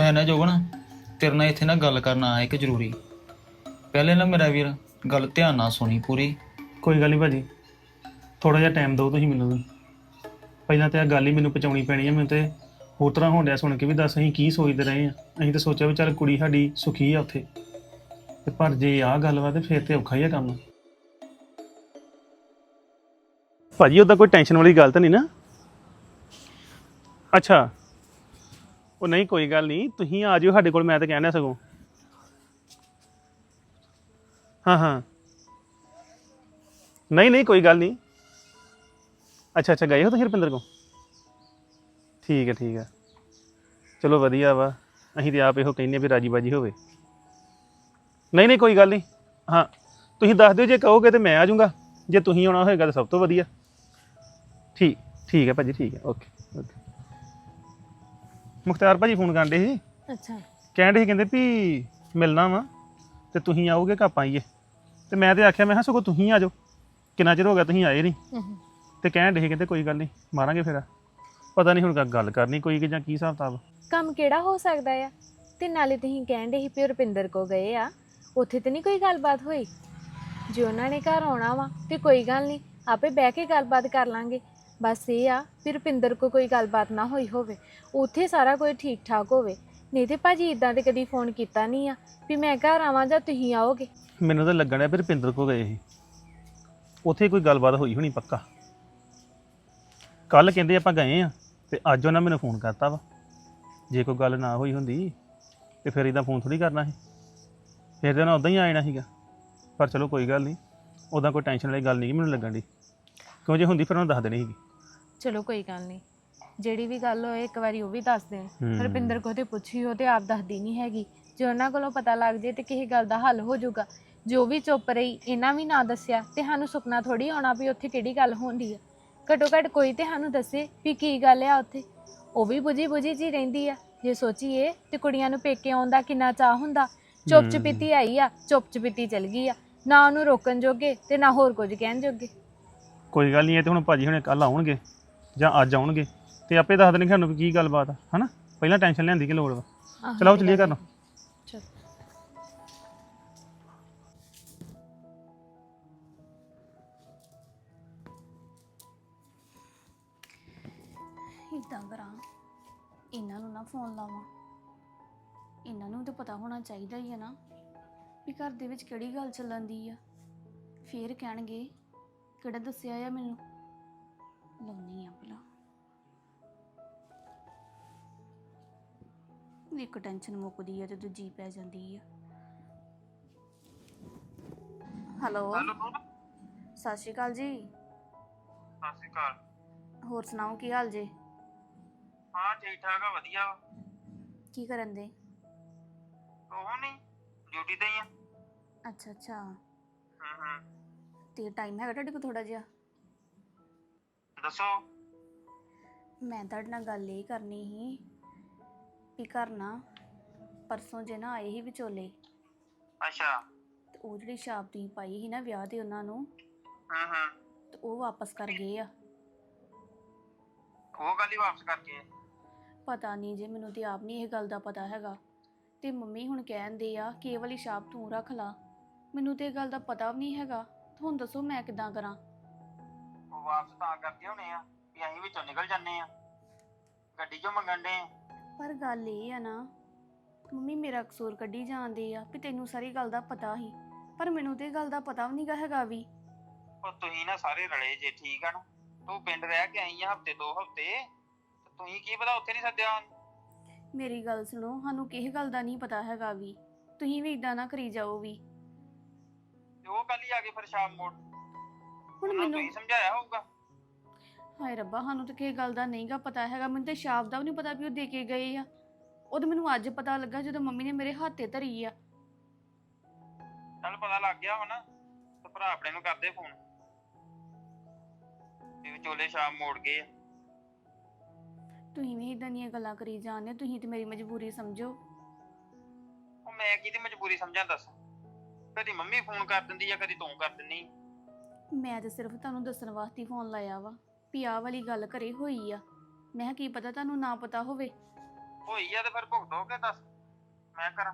ਮੈਂ ਨਾ ਜੋਗਣ ਤੇਰੇ ਨਾਲ ਇੱਥੇ ਨਾ ਗੱਲ ਕਰਨਾ ਆਇਆ ਇੱਕ ਜ਼ਰੂਰੀ। ਪਹਿਲੇ ਨਾ ਮੇਰਾ ਵੀਰ ਗੱਲ ਧਿਆਨ ਨਾਲ ਸੁਣੀ ਪੂਰੀ। ਕੋਈ ਗੱਲ ਨਹੀਂ ਭਾਜੀ। ਥੋੜਾ ਜਿਹਾ ਟਾਈਮ ਦਿਓ ਤੁਸੀਂ ਮੈਨੂੰ ਵੀ। ਪਹਿਲਾਂ ਤਾਂ ਇਹ ਗੱਲ ਹੀ ਮੈਨੂੰ ਪਹੁੰਚਾਉਣੀ ਪੈਣੀ ਹੈ ਮੈਨੂੰ ਤੇ ਹੋਰ ਤਰ੍ਹਾਂ ਹੋਣ ਡਿਆ ਸੁਣ ਕੇ ਵੀ ਦੱਸ ਅਸੀਂ ਕੀ ਸੋਚਦੇ ਰਹੇ ਆ। ਅਸੀਂ ਤਾਂ ਸੋਚਿਆ ਵੀ ਚੱਲ ਕੁੜੀ ਸਾਡੀ ਸੁਖੀ ਆ ਉੱਥੇ। ਤੇ ਪਰ ਜੇ ਆਹ ਗੱਲ ਵਾ ਤੇ ਫੇਰ ਤੇ ਔਖਾ ਹੀ ਆ ਕੰਮ। ਭਾਜੀ ਉਹਦਾ ਕੋਈ ਟੈਨਸ਼ਨ ਵਾਲੀ ਗੱਲ ਤਾਂ ਨਹੀਂ ਨਾ? ਅੱਛਾ। ਉਹ ਨਹੀਂ, ਕੋਈ ਗੱਲ ਨਹੀਂ। ਤੁਸੀਂ ਆ ਜਿਓ ਸਾਡੇ ਕੋਲ, ਮੈਂ ਤਾਂ ਕਹਿਣਾ ਸਗੋਂ ਹਾਂ ਹਾਂ। ਨਹੀਂ ਨਹੀਂ, ਕੋਈ ਗੱਲ ਨਹੀਂ। ਅੱਛਾ ਅੱਛਾ, ਗਏ ਹੋ ਤੁਸੀਂ ਰੁਪਿੰਦਰ ਕੋ ਠੀਕ ਹੈ ਠੀਕ ਹੈ। ਚਲੋ, ਵਧੀਆ ਵਾ। ਅਸੀਂ ਤੇ ਆਪ ਇਹੋ ਕਹਿੰਦੇ ਵੀ ਰਾਜੀ ਬਾਜੀ ਹੋਵੇ। ਨਹੀਂ ਨਹੀਂ, ਕੋਈ ਗੱਲ ਨਹੀਂ। ਹਾਂ, ਤੁਸੀਂ ਦੱਸ ਦਿਓ, ਜੇ ਕਹੋਗੇ ਤੇ ਮੈਂ ਆ ਜਾਊਂਗਾ। ਜੇ ਤੁਸੀਂ ਆਉਣਾ ਹੋਏਗਾ ਤਾਂ ਸਭ ਤੋਂ ਵਧੀਆ। ਠੀਕ ਠੀਕ ਹੈ ਭਾਜੀ, ਠੀਕ ਹੈ। Okay okay. ਮੁਖਤਾਰ ਭਾਜੀ ਫੋਨ ਕਰਦੇ ਸੀ। ਅੱਛਾ। ਕਹਿੰਦੇ ਸੀ ਕਹਿੰਦੇ ਵੀ ਮਿਲਣਾ ਵਾ ਤੇ ਤੁਸੀਂ ਆਓਗੇ ਕਿ ਆਪਾਂ ਆਈਏ। ਤੇ ਮੈਂ ਤੇ ਆਖਿਆ ਮੈਂ ਕਿਹਾ ਸਗੋਂ ਤੁਸੀਂ ਆ ਜਾਓ। ਕਿੰਨਾ ਚਿਰ ਹੋ ਗਿਆ ਤੁਸੀਂ ਆਏ ਨਹੀਂ ਹਮ, ਤੇ ਕਹਿਣ ਦੇ ਕਹਿੰਦੇ ਕੋਈ ਗੱਲ ਨਹੀਂ ਮਾਰਾਂਗੇ ਫੇਰ। ਪਤਾ ਨਹੀਂ ਹੁਣ ਗੱਲ ਕਰਨੀ ਕੋਈ ਕਿ ਜਾਂ ਕੀ ਹਿਸਾਬ ਕਿਤਾਬ। ਕੰਮ ਕਿਹੜਾ ਹੋ ਸਕਦਾ ਆ? ਤੇ ਨਾਲੇ ਤੁਸੀਂ ਕਹਿੰਦੇ ਸੀ ਵੀ ਰੁਪਿੰਦਰ ਕੋ ਗਏ ਆ। ਉੱਥੇ ਤੇ ਨਹੀਂ ਕੋਈ ਗੱਲਬਾਤ ਹੋਈ? ਜੇ ਉਹਨਾਂ ਨੇ ਘਰ ਆਉਣਾ ਵਾ ਤੇ ਕੋਈ ਗੱਲ ਨਹੀਂ ਆਪੇ ਬਹਿ ਕੇ ਗੱਲਬਾਤ ਕਰ ਲਾਂਗੇ। ਬਸ ਇਹ ਆ ਵੀ ਰੁਪਿੰਦਰ ਕੋ ਕੋਈ ਗੱਲਬਾਤ ਨਾ ਹੋਈ ਹੋਵੇ, ਉੱਥੇ ਸਾਰਾ ਕੁਝ ਠੀਕ ਠਾਕ ਹੋਵੇ। ਨਹੀਂ ਤੇ ਭਾਜੀ ਇਦਾਂ ਤੇ ਕਦੀ ਫੋਨ ਕੀਤਾ ਨਹੀਂ ਆ ਵੀ ਮੈਂ ਘਰ ਆਵਾਂ ਜਾਂ ਤੁਸੀਂ ਆਓਗੇ? ਮੈਨੂੰ ਤਾਂ ਲੱਗਣ ਡਿਆ ਵੀ ਰੁਪਿੰਦਰ ਕੋ ਗਏ ਸੀ। ਉੱਥੇ ਕੋਈ ਗੱਲਬਾਤ ਹੋਈ ਹੋਣੀ ਪੱਕਾ। ਕੱਲ ਕਹਿੰਦੇ ਆਪਾਂ ਗਏ ਆ ਤੇ ਅੱਜ ਉਹਨਾਂ ਮੈਨੂੰ ਫੋਨ ਕਰਤਾ ਵਾ। ਜੇ ਕੋਈ ਗੱਲ ਨਾ ਹੋਈ ਹੁੰਦੀ ਤੇ ਫਿਰ ਇਦਾਂ ਫੋਨ ਥੋੜੀ ਕਰਨਾ ਸੀ। ਫਿਰ ਤਾਂ ਨਾ ਉਦਾਂ ਹੀ ਆ ਜਾਣਾ ਸੀਗਾ। ਪਰ ਚਲੋ ਕੋਈ ਗੱਲ ਨਹੀਂ ਉਦਾਂ ਕੋਈ ਟੈਨਸ਼ਨ ਵਾਲੀ ਗੱਲ ਨਹੀਂ ਮੈਨੂੰ ਲੱਗਣ ਦੀ ਕਿਉਂ ਜੇ ਹੁੰਦੀ ਫਿਰ ਉਹਨੂੰ ਦੱਸ ਦੇਣੀ ਸੀਗੀ। ਚਲੋ ਕੋਈ ਗੱਲ ਨਹੀਂ। ਜਿਹੜੀ ਵੀ ਗੱਲ ਹੋਏ ਇੱਕ ਵਾਰੀ ਉਹ ਵੀ ਦੱਸ ਦੇਣ। ਹੂੰ। ਰੁਪਿੰਦਰ ਕੋ ਤੇ ਪੁੱਛੀ ਉਹ ਤੇ ਆਪ ਦੱਸਦੀ ਨਹੀਂ ਹੈਗੀ। ਜੇ ਉਹਨਾਂ ਕੋਲੋਂ ਪਤਾ ਲੱਗ ਜੇ ਤੇ ਕਿਸੇ ਗੱਲ ਦਾ ਹੱਲ ਹੋ ਜਾਊਗਾ। ਜੋ ਵੀ ਚੁੱਪ ਰਹੀ ਇਹਨਾਂ ਵੀ ਨਾ ਦੱਸਿਆ ਤੇ ਸਾਨੂੰ ਸੁਪਨਾ ਥੋੜੀ ਆਉਣਾ ਵੀ ਉੱਥੇ ਕਿਹੜੀ ਗੱਲ ਹੁੰਦੀ ਆ। ਘਟੋ ਘਟ ਕੋਈ ਤੇ ਸਾਨੂੰ ਦੱਸੇ ਵੀ ਕੀ ਗੱਲ ਆ ਉੱਥੇ। ਉਹ ਵੀ ਬੁਝੀ ਬੁਝੀ ਜੀ ਰਹਿੰਦੀ ਆ। ਜੇ ਸੋਚੀਏ ਤੇ ਕੁੜੀਆਂ ਨੂੰ ਪੇਕੇ ਆਉਣ ਦਾ ਕਿੰਨਾ ਚਾਹ ਹੁੰਦਾ। ਚੁੱਪ ਹੂੰ। ਚਪੀਤੀ ਆਈ ਆ ਚੁੱਪ ਚਪੀਤੀ ਚਲ ਗਈ ਆ। ਨਾ ਉਹਨੂੰ ਰੋਕਣ ਜੋਗੇ ਤੇ ਨਾ ਹੋਰ ਕੁਝ ਕਹਿਣ ਜੋਗੇ। ਕੋਈ ਗੱਲ ਨਹੀਂ ਇਹ ਤੇ ਹੁਣ ਭਾਜੀ ਹੁਣੇ ਕੱਲ ਆਉਣਗੇ। ਜਾਂ ਅੱਜ ਆਉਣਗੇ ਤੇ ਆਪੇ ਦੱਸ ਦੇਣਗੇ ਸਾਨੂੰ ਵੀ ਕੀ ਗੱਲਬਾਤ ਆ ਹਨਾ? ਪਹਿਲਾਂ ਟੈਨਸ਼ਨ ਲੈਣ ਦੀ ਕੀ ਲੋੜ ਵਾ? ਆਹੋ ਚਲੋ ਚਲੀਏ ਘਰ ਨੂੰ। ਚਲੋ। ਇਦਾਂ ਕਰਾਂ ਇਹਨਾਂ ਨੂੰ ਨਾ ਫੋਨ ਲਾਵਾਂ। ਇਹਨਾਂ ਨੂੰ ਤਾਂ ਪਤਾ ਹੋਣਾ ਚਾਹੀਦਾ ਹੀ ਹੈ ਨਾ ਵੀ ਘਰ ਦੇ ਵਿੱਚ ਕਿਹੜੀ ਗੱਲ ਚੱਲਣ ਦੀ ਆ। ਫੇਰ ਕਹਿਣਗੇ ਕਿਹੜਾ ਦੱਸਿਆ ਆ ਮੈਨੂੰ? ਲਾਉਣੀ ਆ ਭਲਾ। ਇੱਕ ਟੈਨਸ਼ਨ ਮੁੱਕਦੀ ਆ ਤੇ ਦੂਜੀ ਪੈ ਜਾਂਦੀ ਆ। ਹੈਲੋ ਸਤਿ ਸ਼੍ਰੀ ਅਕਾਲ ਜੀ। ਸਤਿ ਸ਼੍ਰੀ ਅਕਾਲ। ਹੋਰ ਸੁਣਾਓ ਕੀ ਹਾਲ ਜੇ? ਹਾਂ ਠੀਕ ਠਾਕ ਆ ਵਧੀਆ ਕੀ ਕਰਨ ਦੇ? ਉਹ ਨਹੀਂ ਡਿਊਟੀ ਤੇ ਹੀ ਆ। ਅੱਛਾ ਅੱਛਾ। ਹੂੰ ਹੂੰ। ਤੇ ਟਾਈਮ ਹੈਗਾ ਤੁਹਾਡੇ ਕੋਲ ਥੋੜਾ ਜਿਹਾ? ਦੱਸੋ। ਮੈਂ ਤੁਹਾਡੇ ਨਾਲ ਗੱਲ ਇਹ ਕਰਨੀ ਸੀ ਵੀ ਘਰ ਨਾ ਪਰਸੋਂ ਜੇ ਨਾ ਆਏ ਸੀ ਵਿਚੋਲੇ ਅੱਛਾ। ਤੇ ਉਹ ਜਿਹੜੀ ਛਾਪ ਤੁਸੀਂ ਪਾਈ ਸੀ ਨਾ ਵਿਆਹ ਦੇ ਉਹਨਾਂ ਨੂੰ ਹੂੰ ਹੂੰ। ਤੇ ਉਹ ਵਾਪਸ ਕਰ ਗਏ ਆ। ਉਹ ਗੱਲ ਹੀ ਵਾਪਸ ਕਰਕੇ ਪਤਾ ਨਹੀਂ ਜੇ ਮੈਨੂੰ ਤੇ ਆਪ ਨਹੀਂ ਇਹ ਗੱਲ ਦਾ ਪਤਾ ਹੈਗਾ। ਤੇ ਮੰਮੀ ਹੁਣ ਕਹਿੰਦੇ ਆ ਕਿ ਇਹ ਵਾਲੀ ਛਾਪ ਤੂੰ ਰੱਖ ਲਾ। ਮੈਨੂੰ ਤੇ ਇਹ ਗੱਲ ਦਾ ਪਤਾ ਵੀ ਨਹੀਂ ਹੈਗਾ। ਤੇ ਹੁਣ ਦੱਸੋ ਮੈਂ ਕਿਦਾਂ ਕਰਾਂ। ਵਾਪਸ ਤਾਂ ਕਰਦੇ ਹੋਣੇ ਆ ਵੀ ਅਸੀਂ ਵਿੱਚੋਂ ਨਿਕਲ ਜੰਨੇ ਆ। ਗੱਡੀ ਚੋਂ ਮੰਗਣ ਦੇ ਪਰ ਗੱਲ ਇਹ ਆ ਨਾ ਮੰਮੀ ਮੇਰਾ ਕਸੂਰ ਕੱਢੀ ਜਾਂਦੇ ਆ ਵੀ ਤੈਨੂੰ ਸਾਰੀ ਗੱਲ ਦਾ ਪਤਾ ਹੀ ਪਰ ਮੈਨੂੰ ਤੇ ਇਹ ਗੱਲ ਦਾ ਪਤਾ ਵੀ ਨਹੀਂਗਾ ਹੈਗਾ ਵੀ। ਉਹ ਤੁਸੀਂ ਨਾ ਸਾਰੇ ਰਲੇ ਜੇ ਠੀਕ ਆ ਨਾ? ਤੂੰ ਪਿੰਡ ਰਹਿ ਕੇ ਆਈ ਆ ਹਫ਼ਤੇ ਦੋ ਹਫ਼ਤੇ ਤੁਸੀਂ ਕੀ ਪਤਾ ਉੱਥੇ ਨਹੀਂ ਸੱਦਿਆ? ਮੇਰੀ ਗੱਲ ਸੁਣੋ ਸਾਨੂੰ ਕਿਸੇ ਗੱਲ ਦਾ ਨਹੀਂ ਪਤਾ ਹੈਗਾ ਵੀ। ਤੁਸੀਂ ਵੀ ਇਦਾਂ ਨਾ ਕਰੀ ਜਾਓ ਵੀ। ਤੇ ਉਹ ਕੱਲ ਹੀ ਆ ਕੇ ਫਿਰ ਸ਼ਾਮ ਮੋੜ ਹੁਣ ਉਹਨਾਂ ਮੈਨੂੰ ਤੁਸੀਂ ਸਮਝਾਇਆ ਹੋਊਗਾ? ਹਾਏ ਰੱਬਾ ਸਾਨੂੰ ਤਾਂ ਕਿਸੇ ਗੱਲ ਦਾ ਨਹੀਂਗਾ ਪਤਾ ਹੈਗਾ। ਮੈਨੂੰ ਤੇ ਸ਼ਾਪ ਦਾ ਵੀ ਨਹੀਂ ਪਤਾ ਵੀ ਉਹ ਦੇ ਕੇ ਗਏ ਆ। ਉਹ ਤਾਂ ਮੈਨੂੰ ਅੱਜ ਪਤਾ ਲੱਗਾ ਜਦੋਂ ਮੰਮੀ ਨੇ ਮੇਰੇ ਹੱਥੇ ਧਰੀ ਆ। ਚੱਲ ਪਤਾ ਲੱਗ ਗਿਆ ਹੁਣ ਤੇ ਭਰਾ ਆਪਣੇ ਨੂੰ ਕਰਦੇ ਫੋਨ। ਵੀ ਵਿਚੋਲੇ ਸ਼ਾਮ ਮੋੜ ਗਏ ਆ। ਤੁਸੀਂ ਵੀ ਇਦਾਂ ਦੀਆਂ ਗੱਲਾਂ ਕਰੀ ਜਾਂਦੇ ਹੋ, ਤੁਸੀਂ ਤੇ ਮੇਰੀ ਮਜਬੂਰੀ ਸਮਝੋ। ਉਹ ਮੈਂ ਕਿਹਦੀ ਮਜਬੂਰੀ ਸਮਝਾਂ ਦੱਸ? ਕਦੀ ਮੰਮੀ ਫੋਨ ਕਰ ਦਿੰਦੀ ਆ ਕਦੀ ਤੂੰ ਕਰ ਦਿੰਨੀ ਮੈਂ ਤਾਂ ਸਿਰਫ ਤੁਹਾਨੂੰ ਦੱਸਣ ਵਾਸਤੇ ਫੋਨ ਲਾਇਆ ਵਾ ਵੀ ਆਹ ਵਾਲੀ ਗੱਲ ਘਰੇ ਹੋਈ ਆ। ਮੈਂ ਕਿਹਾ ਕੀ ਪਤਾ ਤੁਹਾਨੂੰ ਨਾ ਪਤਾ ਹੋਵੇ। ਹੋਈ ਆ ਤੇ ਫਿਰ ਭੁਗਤੋ ਕੇ ਦੱਸ। ਮੈਂ ਕਰਾਂ।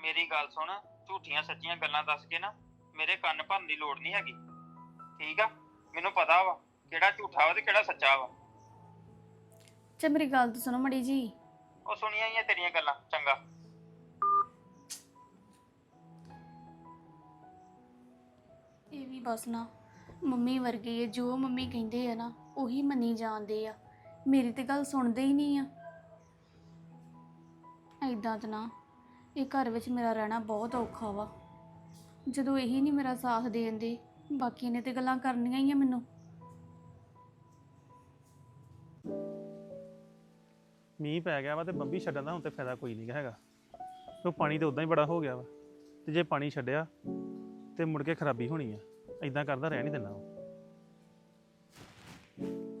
ਮੇਰੀ ਗੱਲ ਸੁਣ ਝੂਠੀਆਂ ਸੱਚੀਆਂ ਗੱਲਾਂ ਦੱਸ ਕੇ ਨਾ ਮੇਰੇ ਕੰਨ ਭਰਨ ਦੀ ਲੋੜ ਨਹੀਂ ਹੈਗੀ। ਠੀਕ ਆ? ਮੈਨੂੰ ਪਤਾ ਵਾ ਕਿਹੜਾ ਝੂਠਾ ਵਾ ਤੇ ਕਿਹੜਾ ਸੱਚਾ ਵਾ। ਚਾ ਮੇਰੀ ਗੱਲ ਤਾਂ ਸੁਣੋ ਮੜੀ ਜੀ। ਉਹ ਸੁਣੀਆਂ ਹੀ ਆ ਤੇਰੀਆਂ ਗੱਲਾਂ ਚੰਗਾ। ਇਹ ਵੀ ਬਸ ਨਾ, ਮੰਮੀ ਵਰਗੇ ਆ, ਜੋ ਮੰਮੀ ਕਹਿੰਦੇ ਆ ਨਾ, ਉਹੀ ਮੰਨੀ ਜਾਂਦੇ ਆ। ਮੇਰੀ ਤੇ ਗੱਲ ਸੁਣਦੇ ਹੀ ਨਹੀਂ ਆ। ਐਦਾਂ ਤਾਂ ਨਾ, ਇਹ ਘਰ ਵਿੱਚ ਮੇਰਾ ਰਹਿਣਾ ਬਹੁਤ ਔਖਾ ਵਾ। ਜਦੋਂ ਇਹੀ ਨਹੀਂ ਮੇਰਾ ਸਾਥ ਦੇਂਦੇ ਬਾਕੀ ਨੇ ਤੇ ਗੱਲਾਂ ਕਰਨੀਆਂ ਹੀ ਆ ਮੈਨੂੰ। ਮੀਂਹ ਪੈ ਗਿਆ ਵਾ ਤੇ ਬੰਬੀ ਛੱਡਣ ਦਾ ਹੁਣ ਤੇ ਫਾਇਦਾ ਕੋਈ ਨਹੀਂ ਹੈਗਾ। ਉਹ ਪਾਣੀ ਤੇ ਉਦਾਂ ਹੀ ਬੜਾ ਹੋ ਗਿਆ ਵਾ। ਤੇ ਜੇ ਪਾਣੀ ਛੱਡਿਆ ਤੇ ਮੁੜ ਕੇ ਖਰਾਬੀ ਹੋਣੀ ਆ। ਐਦਾਂ ਕਰਦਾ ਰਹਿ ਨਹੀਂ ਦਿੰਦਾ ਉਹ।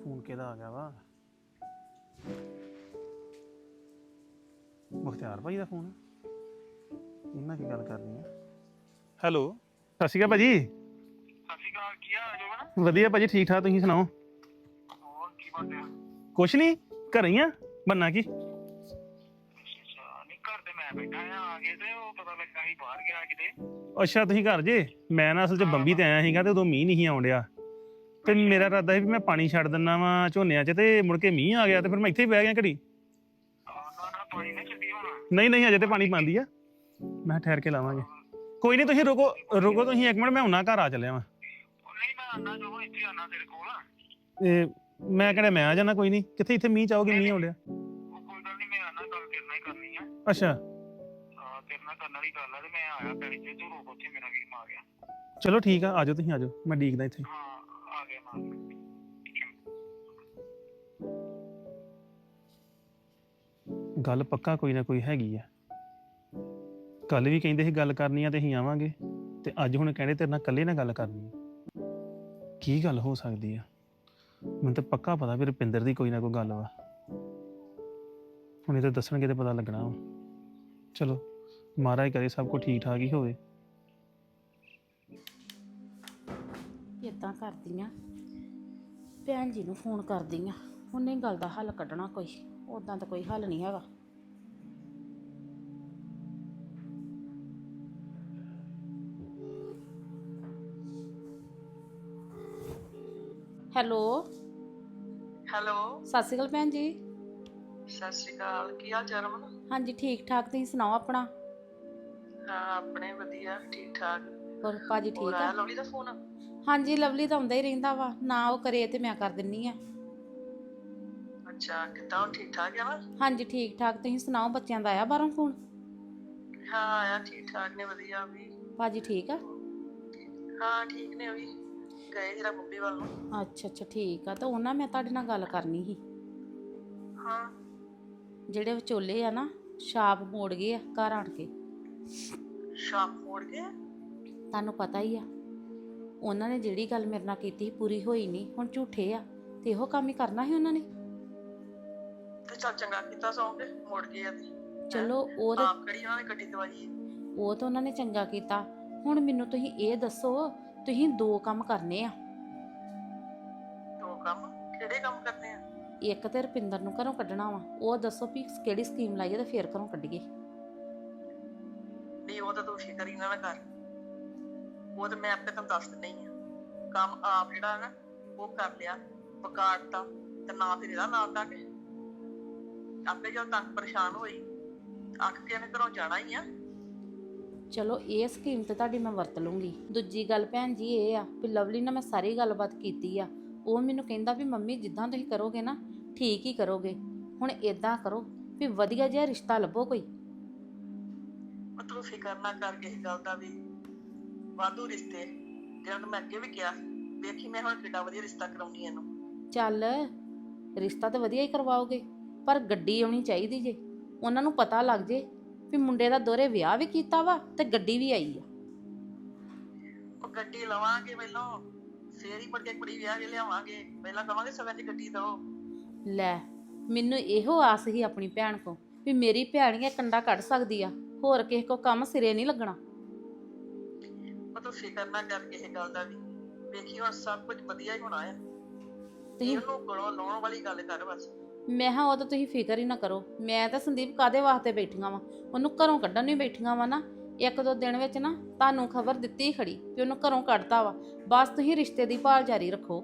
ਫੋਨ ਕਿਹਦਾ ਆ ਗਿਆ ਵਾ? ਮੁਖਤਿਆਰ ਭਾਈ ਦਾ ਫੋਨ। ਇਹਨਾਂ ਕੀ ਗੱਲ ਕਰਨੀ ਆ? ਹੈਲੋ ਸਤਿ ਸ਼੍ਰੀ ਅਕਾਲ ਭਾਜੀ। ਸਤਿ ਸ਼੍ਰੀ ਅਕਾਲ ਕੀ ਹਾਲ ਜੋ ਵਧੀਆ ਭਾਜੀ ਠੀਕ ਠਾਕ ਤੁਸੀਂ ਸੁਣਾਓ? ਹੋਰ ਕੀ ਬਣਿਆ ਕੁਛ ਨਹੀਂ ਘਰੇ ਹੀ ਆ ਬੰਨਾ ਕੀ? ਅੱਛਾ ਨਹੀਂ ਘਰ ਤੇ ਮੈਂ ਬੈਠਾ ਆ ਆ ਕੇ ਤੇ ਉਹ ਪਤਾ ਲੱਗਾ ਸੀ ਬਾਹਰ ਗਿਆ ਕਿਤੇ। ਅੱਛਾ ਤੁਸੀਂ ਘਰ ਜੇ? ਮੈਂ ਨਾ ਅਸਲ 'ਚ ਬੰਬੀ ਤੇ ਆਇਆ ਸੀਗਾ ਤੇ ਉਦੋਂ ਮੀਂਹ ਨਹੀਂ ਸੀ ਆਉਣ ਡਿਆ। ਤੇ ਮੇਰਾ ਇਰਾਦਾ ਸੀ ਵੀ ਮੈਂ ਪਾਣੀ ਛੱਡ ਦਿੰਨਾ ਵਾ ਝੋਨਿਆਂ 'ਚ ਤੇ ਮੁੜ ਕੇ ਮੀਂਹ ਆ ਗਿਆ ਤੇ ਫਿਰ ਮੈਂ ਇੱਥੇ ਹੀ ਬਹਿ ਗਿਆ ਘੜੀ। ਨਹੀਂ ਨਹੀਂ ਅਜੇ ਤੇ ਪਾਣੀ ਪਾਉਂਦੀ ਆ। ਮੈਂ ਠਹਿਰ ਕੇ ਲਾਵਾਂਗੇ। ਕੋਈ ਨਹੀਂ ਤੁਸੀਂ ਰੁਕੋ ਰੁਕੋ ਤੁਸੀਂ ਇੱਕ ਮਿੰਟ ਮੈਂ ਹੁਣਾ ਘਰ ਆ ਚੱਲਿਆ ਵਾਂ। ਇਹ ਮੈਂ ਕਹਿੰਦਾ ਮੈਂ ਆ ਜਾਣਾ ਕੋਈ ਨਹੀਂ। ਕਿੱਥੇ ਇੱਥੇ ਮੀਂਹ ਚਾਹੋਗੇ ਮੀਂਹ ਆਉਣ ਡਿਆ। ਉਹ ਕੋਈ ਗੱਲ ਨਹੀਂ ਮੈਂ ਆਣਾ ਗੱਲ ਤੇਰੇ ਨਾਲ ਹੀ ਕਰਨੀ ਆ। ਅੱਛਾ। ਕਰਨ ਵਾਲੀ ਗੱਲ ਆ ਤੇ ਮੈਂ ਆਇਆ ਪੈਲੀ ਤੇ ਤੂੰ ਰੋਕ ਉੱਥੇ ਮੇਰਾ ਵੀਰ ਆ ਗਿਆ। ਚਲੋ ਠੀਕ ਆ ਆਜੋ ਤੁਸੀਂ ਆਜੋ ਮੈਂ ਡੀਕਦਾ ਇੱਥੇ। ਹਾਂ ਆ ਗਿਆ ਮਾਂ ਗੱਲ ਪੱਕਾ ਕੋਈ ਨਾ ਕੋਈ ਹੈਗੀ ਆ। ਕੱਲ ਵੀ ਕਹਿੰਦੇ ਸੀ ਗੱਲ ਕਰਨੀ ਆ ਤੇ ਅਸੀਂ ਆਵਾਂਗੇ ਤੇ ਅੱਜ ਹੁਣ ਕਹਿੰਦੇ ਤੇਰੇ ਨਾਲ ਇਕੱਲੇ ਨਾਲ ਗੱਲ ਕਰਨੀ ਆ। ਕੀ ਗੱਲ ਹੋ ਸਕਦੀ ਆ? ਮੈਨੂੰ ਤਾਂ ਪੱਕਾ ਪਤਾ ਵੀ ਰੁਪਿੰਦਰ ਦੀ ਕੋਈ ਨਾ ਕੋਈ ਗੱਲ ਵਾ। ਹੁਣ ਇਹ ਤਾਂ ਦੱਸਣਗੇ ਤੇ ਪਤਾ ਲੱਗਣਾ ਵਾ। ਚਲੋ। ਮਹਾਰਾਜ ਕਰੇ ਸਭ ਕੁਝ ਠੀਕ ਠਾਕ ਹੀ ਹੋਵੇ। ਇਦਾਂ ਕਰਦੀ ਆ ਭੈਣ ਜੀ ਨੂੰ ਫੋਨ ਕਰਦੀ ਆ ਉਹਨੇ ਗੱਲ ਦਾ ਹੱਲ ਕੱਢਣਾ ਕੋਈ। ਉਦਾਂ ਤਾਂ ਕੋਈ ਹੱਲ ਨਹੀਂ ਹੈਗਾ। ਹੈਲੋ। ਹੈਲੋ। ਸਤਿ ਸ਼੍ਰੀ ਅਕਾਲ ਭੈਣ ਜੀ। ਸਤਿ ਸ਼੍ਰੀ ਅਕਾਲ। ਕੀ ਹਾਲ ਚਾਲ ਰਮਨ? ਹਾਂਜੀ ਠੀਕ ਠਾਕ। ਤੁਸੀਂ ਸੁਣਾਓ ਆਪਣਾ? ਹਾਂ ਆਪਣੇ ਵਧੀਆ ਠੀਕ ਠਾਕ ਹੋਰ ਭਾਜੀ ਠੀਕ ਆ? ਲਵਲੀ ਦਾ ਫੋਨ? ਹਾਂਜੀ ਲਵਲੀ ਤਾਂ ਆਉਂਦਾ ਹੀ ਰਹਿੰਦਾ ਵਾ। ਨਾ ਉਹ ਕਰੇ ਤੇ ਮੈਂ ਕਰ ਦਿੰਨੀ ਆ। ਅੱਛਾ ਕਿੱਦਾਂ? ਉਹ ਠੀਕ ਠਾਕ ਆ ਨਾ ਹਾਂਜੀ ਠੀਕ ਠਾਕ ਤੁਸੀਂ ਸੁਣਾਓ ਬੱਚਿਆਂ ਦਾ ਆਇਆ ਬਾਹਰੋਂ ਫੋਨ? ਹਾਂ ਆਇਆ ਠੀਕ ਠਾਕ ਨੇ ਵਧੀਆ ਵੀ। ਭਾਜੀ ਠੀਕ ਆ? ਹਾਂ ਠੀਕ ਨੇ ਵੀ। ਗਏ ਜਰਾ ਮੁੰਬਈ ਵੱਲ ਨੂੰ। ਅੱਛਾ ਅੱਛਾ ਠੀਕ ਆ। ਤਾਂ ਉਹਨਾਂ ਮੈਂ ਤੁਹਾਡੇ ਨਾਲ ਗੱਲ ਕਰਨੀ ਸੀ। ਹਾਂ। ਜਿਹੜੇ ਵਿਚੋਲੇ ਆ ਨਾ ਛਾਪ ਮੋੜ ਗਏ ਆ ਘਰ ਆਣ ਕੇ। ਸ਼ਾਮ ਮੋੜ ਕੇ? ਤੁਹਾਨੂੰ ਪਤਾ ਹੀ ਆ ਉਹਨਾਂ ਨੇ ਜਿਹੜੀ ਗੱਲ ਮੇਰੇ ਨਾਲ ਕੀਤੀ ਸੀ, ਪੂਰੀ ਹੋਈ ਨਹੀਂ ਹੁਣ ਝੂਠੇ ਆ ਤੇ ਇਹੋ ਕੰਮ ਹੀ ਕਰਨਾ ਸੀ ਉਹਨਾਂ ਨੇ। ਤੇ ਚੱਲ ਚੰਗਾ ਕੀਤਾ ਸੌਂਗੇ ਮੁੜ ਗਏ ਆ ਤੇ। ਚਲੋ ਉਹ ਤਾਂ ਆਪ ਕਿਹੜੀ ਉਹਨਾਂ ਨੇ ਗੱਡੀ ਦਵਾਈ ਉਹ ਤਾਂ ਉਹਨਾਂ ਨੇ ਚੰਗਾ ਕੀਤਾ। ਹੁਣ ਮੈਨੂੰ ਤੁਸੀਂ ਇਹ ਦੱਸੋ ਤੁਸੀਂ ਦੋ ਕੰਮ ਕਰਨੇ ਆ। ਦੋ ਕੰਮ? ਕਿਹੜੇ ਕੰਮ ਕਰਨੇ ਆ? ਇੱਕ ਤੇ ਰਪਿੰਦਰ ਨੂੰ ਘਰੋਂ ਕੱਢਣਾ ਵਾ ਉਹ ਦੱਸੋ ਵੀ ਕਿਹੜੀ ਸਕੀਮ ਲਾਈਏ ਤੇ ਫੇਰ ਘਰੋਂ ਕੱਢੀਏ। ਨਹੀਂ ਉਹ ਤਾਂ ਤੂੰ ਫਿਕਰ ਹੀ ਨਾ ਨਾ ਕਰ। ਉਹ ਤਾਂ ਮੈਂ ਆਪੇ ਤੁਹਾਨੂੰ ਦੱਸ ਦਿੰਦੀ ਆ। ਕੰਮ ਆਪ ਜਿਹੜਾ ਨਾ, ਉਹ ਕਰ ਲਿਆ ਪਕਾੜਤਾ ਤੇ ਨਾ ਫਿਰ ਇਹਦਾ ਨਾਮ ਦਾ ਕੇ ਆਪੇ ਜਦੋਂ ਤੰਗ ਪਰੇਸ਼ਾਨ ਹੋਈ ਅੱਖ ਕੇ ਨੇ ਘਰੋਂ ਜਾਣਾ ਹੀ ਆ। ਚਲੋ, ਇਹ ਸਕੀਮ ਤੇ ਤੁਹਾਡੀ ਮੈਂ ਵਰਤ ਲੂੰਗੀ। ਦੂਜੀ ਗੱਲ ਭੈਣ ਜੀ ਇਹ ਆ ਵੀ ਲਵਲੀ ਨਾਲ ਮੈਂ ਸਾਰੀ ਗੱਲਬਾਤ ਕੀਤੀ ਆ। ਉਹ ਮੈਨੂੰ ਕਹਿੰਦਾ ਵੀ ਮੰਮੀ ਜਿੱਦਾਂ ਤੁਸੀਂ ਕਰੋਗੇ ਨਾ, ਠੀਕ ਹੀ ਕਰੋਗੇ। ਹੁਣ ਇਦਾਂ ਕਰੋ ਵੀ ਵਧੀਆ ਜਿਹਾ ਰਿਸ਼ਤਾ ਲੱਭੋ ਕੋਈ। ਮਤਲਬ ਫਿਕਰ ਨਾ ਕਰ ਕਿਸੇ ਗੱਲ ਦਾ ਵੀ। ਵਾਧੂ ਰਿਸ਼ਤੇ। ਜਿਹੜਾ ਤਾਂ ਮੈਂ ਅੱਗੇ ਵੀ ਕਿਹਾ ਵੇਖੀ ਮੈਂ ਹੁਣ ਕਿੱਡਾ ਵਧੀਆ ਰਿਸ਼ਤਾ ਕਰਾਉਣੀ ਇਹਨੂੰ। ਚੱਲ ਰਿਸ਼ਤਾ ਤਾਂ ਵਧੀਆ ਹੀ ਕਰਵਾਓਗੇ ਪਰ ਗੱਡੀ ਆਉਣੀ ਚਾਹੀਦੀ ਜੇ। ਉਹਨਾਂ ਨੂੰ ਪਤਾ ਲੱਗ ਜੇ ਵੀ ਮੁੰਡੇ ਦਾ ਦੋਰੇ ਵਿਆਹ ਵੀ ਕੀਤਾ ਵਾ ਤੇ ਗੱਡੀ ਵੀ ਆਈ ਆ। ਉਹ ਗੱਡੀ ਲਵਾਂਗੇ ਪਹਿਲਾਂ ਫੇਰ ਹੀ ਮੁੜ ਕੇ ਕੁੜੀ ਵਿਆਹ ਕੇ ਲਿਆਵਾਂਗੇ। ਪਹਿਲਾਂ ਕਵਾਂਗੇ ਸਗਨ ਦੀ ਗੱਡੀ ਦੋ ਲੈ ਮੈਨੂੰ ਇਹੋ ਆਸ ਸੀ ਆਪਣੀ ਭੈਣ ਕੋ ਵੀ ਮੇਰੀ ਭੈਣ ਇਹ ਕੰਡਾ ਕੱਢ ਸਕਦੀ ਆ। ਹੋਰ ਕਿਸੇ ਕੋ ਕੰਮ ਸਿਰੇ ਨਹੀਂ ਲੱਗਣਾ। ਮਤਲਬ ਫਿਕਰ ਨਾ ਕਰ ਕਿਸੇ ਗੱਲ ਦਾ ਵੀ। ਵੇਖੀ ਹੁਣ ਸਭ ਕੁਝ ਵਧੀਆ ਹੀ ਹੋਣਾ ਆ। ਤੁਸੀਂ ਇਹਨੂੰ ਕੋਲੋਂ ਲਾਉਣ ਵਾਲੀ ਗੱਲ ਕਰ ਬਸ। ਮੈਂ ਹਾਂ ਉਹ ਤਾਂ ਤੁਸੀਂ ਫਿਕਰ ਹੀ ਨਾ ਕਰੋ। ਮੈਂ ਤਾਂ ਸੰਦੀਪ ਕਾਦੇ ਵਾਸਤੇ ਬੈਠੀਆਂ ਵਾਂ? ਉਹਨੂੰ ਘਰੋਂ ਕੱਢਣ ਨਹੀਂ ਬੈਠੀਆਂ ਵਾਂ ਨਾ। ਇੱਕ ਦੋ ਦਿਨ ਵਿੱਚ ਨਾ ਤੁਹਾਨੂੰ ਖਬਰ ਦਿੱਤੀ ਖੜੀ ਕਿ ਉਹਨੂੰ ਘਰੋਂ ਕੱਢਤਾ ਵਾ। ਬਸ ਤੁਸੀਂ ਰਿਸ਼ਤੇ ਦੀ ਭਾਲ ਜਾਰੀ ਰੱਖੋ।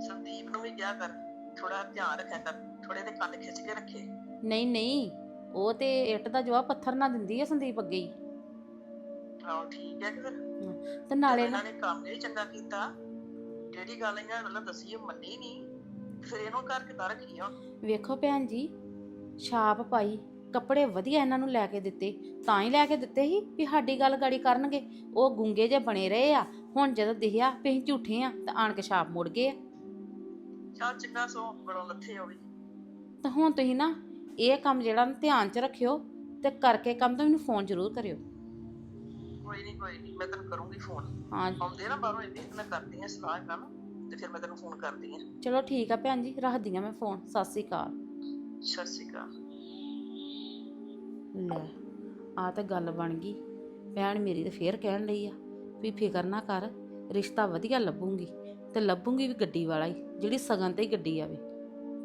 ਸੰਦੀਪ ਨੂੰ ਵੀ ਕਿਹਾ ਕਰ? ਥੋੜਾ ਧਿਆਨ ਰੱਖਿਆ ਕਰ। ਥੋੜੇ ਦੇ ਕੰਨ ਖਿੱਚ ਕੇ ਰੱਖੇ। ਨਹੀਂ ਨਹੀਂ। ਉਹ ਤੇ ਇੱਟ ਦਾ ਜਵਾਬ ਪੱਥਰ ਨਾ ਦਿੰਦੀ ਆ ਸੰਦੀਪ ਅੱਗੇ ਹੀ। ਆਹੋ ਠੀਕ ਹੈ ਕਿ ਫਿਰ ਤੇ ਨਾਲੇ ਨਾ ਇਹਨਾਂ ਨੇ ਕੰਮ ਨਹੀਂ ਚੰਗਾ ਕੀਤਾ। ਜਿਹੜੀ ਗੱਲ ਇਹਨਾਂ ਨੇ ਮਤਲਬ ਦੱਸੀ ਉਹ ਮੰਨੀ ਨਹੀਂ। ਫਿਰ ਇਹਨੂੰ ਘਰ ਕਿੱਦਾਂ ਰੱਖੀ ਹੁਣ? ਵੇਖੋ ਭੈਣ ਜੀ ਛਾਪ ਪਾਈ ਕੱਪੜੇ ਵਧੀਆ ਇਹਨਾਂ ਨੂੰ ਲੈ ਕੇ ਦਿੱਤੇ। ਤਾਂ ਹੀ ਲੈ ਕੇ ਦਿੱਤੇ ਸੀ ਵੀ ਸਾਡੀ ਗੱਲ ਗਾੜੀ ਕਰਨਗੇ। ਉਹ ਗੁੰਗੇ ਜੇ ਬਣੇ ਰਹੇ ਆ ਹੁਣ ਜਦੋਂ ਦਿਖਿਆ ਵੀ ਅਸੀਂ ਝੂਠੇ ਆ ਤਾਂ ਆਣ ਕੇ ਛਾਪ ਮੁੜ ਗਏ ਆ। ਚੱਲ ਚੰਗਾ ਸੋ ਬੜੋਂ ਲੱਥੇ ਹੋ ਤਾਂ ਹੁਣ ਤੁਸੀਂ ਨਾ ਇਹ ਕੰਮ ਜਿਹੜਾ ਨਾ ਧਿਆਨ 'ਚ ਰੱਖਿਓ ਤੇ ਕਰਕੇ ਕੰਮ ਤਾਂ ਮੈਨੂੰ ਫੋਨ ਜ਼ਰੂਰ ਕਰਿਓ। ਕੋਈ ਨਹੀਂ ਕੋਈ ਨਹੀਂ ਮੈਂ ਤੈਨੂੰ ਕਰੂੰਗੀ ਫੋਨ ਹਾਂ ਆਉਂਦੇ ਨਾ ਬਾਹਰੋਂ ਇਹਦੀ ਮੈਂ ਕਰਦੀ ਆ ਸਲਾਹ ਇਹਨਾਂ ਨੂੰ ਤੇ ਫਿਰ ਮੈਂ ਤੈਨੂੰ ਫੋਨ ਕਰਦੀ ਆ ਚਲੋ ਠੀਕ ਆ ਭੈਣ ਜੀ ਰੱਖਦੀ ਆ ਮੈਂ ਫੋਨ ਸਤਿ ਸ੍ਰੀ ਅਕਾਲ। ਸਤਿ ਸ਼੍ਰੀ ਅਕਾਲ। ਲੈ ਆ ਤਾਂ ਗੱਲ ਬਣ ਗਈ। ਭੈਣ ਮੇਰੀ ਤਾਂ ਫੇਰ ਕਹਿਣ ਲਈ ਆ ਵੀ ਫਿਕਰ ਨਾ ਕਰ ਰਿਸ਼ਤਾ ਵਧੀਆ ਲੱਭੂਗੀ ਤੇ ਲੱਭੂਗੀ ਵੀ ਗੱਡੀ ਵਾਲਾ ਹੀ ਜਿਹੜੀ ਸਗਨ ਤੇ ਹੀ ਗੱਡੀ ਆਵੇ।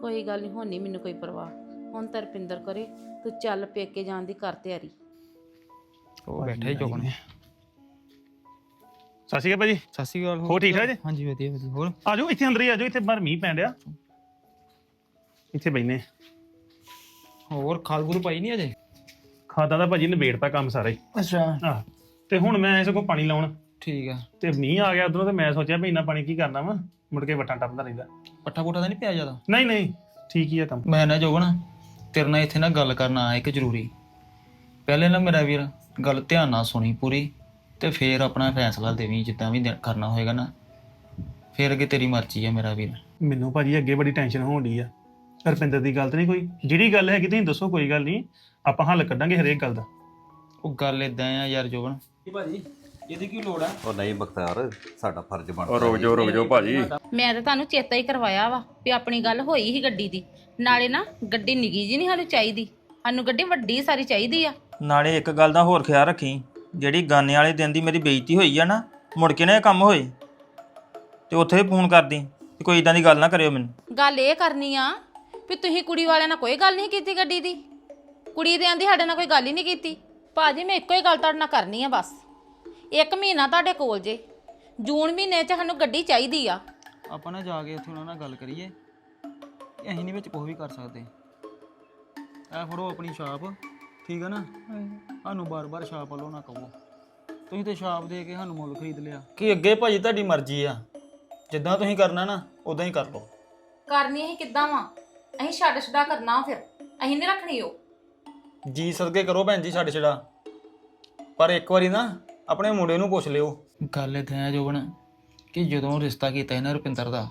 ਕੋਈ ਗੱਲ ਨਹੀਂ ਹੁਣ ਮੈਨੂੰ ਕੋਈ ਪਰਵਾਹ। ਹੁਣ ਤਰਪਿੰਦਰ ਕਰੇ ਤੂੰ ਚੱਲ ਪੇਕੇ ਜਾਣ ਦੀ ਕਰ ਤਿਆਰੀ। ਉਹ ਬੈਠੇ ਜੋਗਣ ਸਤਿ ਸ਼੍ਰੀ ਅਕਾਲ ਭਾਜੀ। ਸਤਿ ਸ਼੍ਰੀ ਅਕਾਲ ਹੋਰ ਠੀਕ ਠਾਕ ਜੀ? ਹਾਂਜੀ ਵਧੀਆ ਵਧੀਆ। ਹੋਰ? ਆ ਜਾਓ ਇੱਥੇ ਅੰਦਰ ਹੀ ਆ ਜਾਓ ਇੱਥੇ ਬਾਹਰ ਮੀਂਹ ਪੈਣ ਡਿਆ। ਇੱਥੇ ਬੈਨੇ ਹੋਰ ਖਾਲ ਖੂਲ ਪਾਈ ਨਹੀਂ ਅਜੇ? ਖਾਦਾ ਦਾ ਭਾਜੀ ਨਿਬੇੜਤਾ ਕੰਮ ਸਾਰਾ। ਹੀ ਅੱਛਾ। ਆਹ ਤੇ ਹੁਣ ਮੈਂ ਇਸ ਕੋ ਪਾਣੀ ਲਾਉਣ। ਠੀਕ ਆ। ਤੇ ਮੀਂਹ ਆ ਗਿਆ ਉਧਰੋਂ ਤੇ ਮੈਂ ਸੋਚਿਆ ਵੀ ਇੰਨਾ ਪਾਣੀ ਕੀ ਕਰਨਾ ਵਾ ਮੁੜ ਕੇ ਵਟਾਂ ਟੱਪਦਾ ਰਹਿੰਦਾ। ਪੱਠਾ ਪੁੱਠਾ ਤਾਂ ਨਹੀਂ ਪਿਆ ਜ਼ਿਆਦਾ? ਨਹੀਂ ਨਹੀਂ ਠੀਕ ਹੀ ਆ ਕੰਮ। ਮੈਂ ਨਾ ਜੋਗਣ। ਤੇਰੇ ਨਾਲ ਇੱਥੇ ਨਾ ਗੱਲ ਕਰਨਾ ਆਇਆ ਇੱਕ ਜ਼ਰੂਰੀ। ਪਹਿਲੇ ਨਾ ਮੇਰਾ ਵੀਰ ਗੱਲ ਧਿਆਨ ਨਾਲ ਸੁਣੀ ਪੂਰੀ ਤੇ ਫੇਰ ਆਪਣਾ ਫੈਸਲਾ ਦੇਵੀਂ ਜਿੱਦਾਂ ਵੀ ਦੇ- ਕਰਨਾ ਹੋਏਗਾ ਨਾ। ਫੇਰ ਅੱਗੇ ਤੇਰੀ ਮਰਜ਼ੀ ਆ ਮੇਰਾ ਵੀਰ। ਮੈਨੂੰ ਭਾਜੀ ਅੱਗੇ ਬੜੀ ਟੈਨਸ਼ਨ ਹੋਣ ਡਈ ਆ। ਰਪਿੰਦਰ ਦੀ ਗੱਲ ਤੇ ਨਹੀਂ ਕੋਈ। ਜਿਹੜੀ ਗੱਲ ਹੈਗੀ ਤੁਸੀਂ ਦੱਸੋ ਕੋਈ ਗੱਲ ਨਹੀਂ। ਆਪਾਂ ਹੱਲ ਕੱਢਾਂਗੇ ਹਰੇਕ ਗੱਲ ਦਾ। ਉਹ ਗੱਲ ਇਦਾਂ ਆ ਯਾਰ ਜੋਗਣ ਭਾਜੀ ਇਹਦੀ ਕੀ ਲੋੜ ਆ? ਉਹ ਨਹੀਂ ਬਖਤਾਰ ਸਾਡਾ ਫਰਜ਼ ਬਣਦਾ ਉਹ ਰੁਕ ਜਾਓ ਰੁਕ ਜਾਓ ਭਾਜੀ। ਮੈਂ ਤਾਂ ਤੁਹਾਨੂੰ ਚੇਤਾ ਹੀ ਕਰਵਾਇਆ ਵਾ ਵੀ ਆਪਣੀ ਗੱਲ ਹੋਈ ਸੀ ਗੱਡੀ ਦੀ। ਨਾਲੇ ਨਾ ਗੱਡੀ ਨਿੱਗੀ ਜੀ ਨਹੀਂ ਸਾਨੂੰ ਚਾਹੀਦੀ। ਸਾਨੂੰ ਗੱਡੀ ਵੱਡੀ ਸਾਰੀ ਚਾਹੀਦੀ ਆ। ਨਾਲੇ ਇੱਕ ਗੱਲ ਦਾ ਹੋਰ ਖਿਆਲ ਰੱਖੀ। ਜਿਹੜੀ ਗਾਨੇ ਵਾਲੇ ਦਿਨ ਦੀ ਮੇਰੀ ਬੇਇੱਜ਼ਤੀ ਹੋਈ ਆ ਨਾ ਮੁੜ ਕੇ ਨਾ ਇਹ ਕੰਮ ਹੋਏ। ਤੇ ਉੱਥੇ ਫੋਨ ਕਰਦੀ ਕੋਈ ਇਦਾਂ ਦੀ ਗੱਲ ਨਾ ਕਰਿਓ ਮੈਨੂੰ। ਗੱਲ ਇਹ ਕਰਨੀ ਆ ਵੀ ਤੁਸੀਂ ਕੁੜੀ ਵਾਲਿਆਂ ਨਾਲ ਕੋਈ ਗੱਲ ਨਹੀਂ ਕੀਤੀ ਗੱਡੀ ਦੀ। ਕੁੜੀ ਦੇ ਆਂਦੀ ਸਾਡੇ ਨਾਲ ਕੋਈ ਗੱਲ ਹੀ ਨਹੀਂ ਕੀਤੀ। ਭਾਜੀ ਮੈਂ ਇੱਕੋ ਹੀ ਗੱਲ ਤੁਹਾਡੇ ਨਾਲ ਕਰਨੀ ਆ ਬਸ। ਇੱਕ ਮਹੀਨਾ ਤੁਹਾਡੇ ਕੋਲ ਜੇ। ਜੂਨ ਮਹੀਨੇ 'ਚ ਸਾਨੂੰ ਗੱਡੀ ਚਾਹੀਦੀ ਆ। ਆਪਾਂ ਨਾ ਜਾ ਕੇ ਉੱਥੇ ਉਹਨਾਂ ਨਾਲ ਗੱਲ ਕਰੀਏ। ਕਿ ਅਸੀਂ ਨਹੀਂ ਵਿੱਚ ਕੁਝ ਵੀ ਕਰ ਸਕਦੇ। ਇਹ ਫੜੋ ਆਪਣੀ ਛਾਪ ਠੀਕ ਹੈ ਨਾ? ਸਾਨੂੰ ਬਾਰ-ਬਾਰ ਛਾਪ ਵੱਲੋਂ ਨਾ ਕਹੋ। ਤੁਸੀਂ ਤੇ ਛਾਪ ਦੇ ਕੇ ਸਾਨੂੰ ਮੁੱਲ ਖਰੀਦ ਲਿਆ। ਕਿ ਅੱਗੇ ਭਾਜੀ ਤੁਹਾਡੀ ਮਰਜ਼ੀ ਆ। ਜਿੱਦਾਂ ਤੁਸੀਂ ਕਰਨਾ ਨਾ ਉਦਾਂ ਹੀ ਕਰ ਲਓ। ਕਰਨੀ ਅਸੀਂ ਕਿੱਦਾਂ ਵਾ? ਅਸੀਂ ਛੱਡ ਛਡਾ ਕਰਨਾ ਫਿਰ। ਅਸੀਂ ਨਹੀਂ ਰੱਖਣੀ ਉਹ। ਜੀ ਸਦਕੇ ਕਰੋ ਭੈਣ ਜੀ ਛੱਡ ਛੜਾ ਪਰ ਇੱਕ ਵਾਰੀ ਨਾ ਆਪਣੇ ਮੁੰਡੇ ਨੂੰ ਪੁੱਛ ਲਿਓ। ਗੱਲ ਇਦਾਂ ਹੈ ਜੋਬਨ ਕਿ ਜਦੋਂ ਰਿਸ਼ਤਾ ਕੀਤਾ ਇਹਨਾਂ ਰੁਪਿੰਦਰ ਦਾ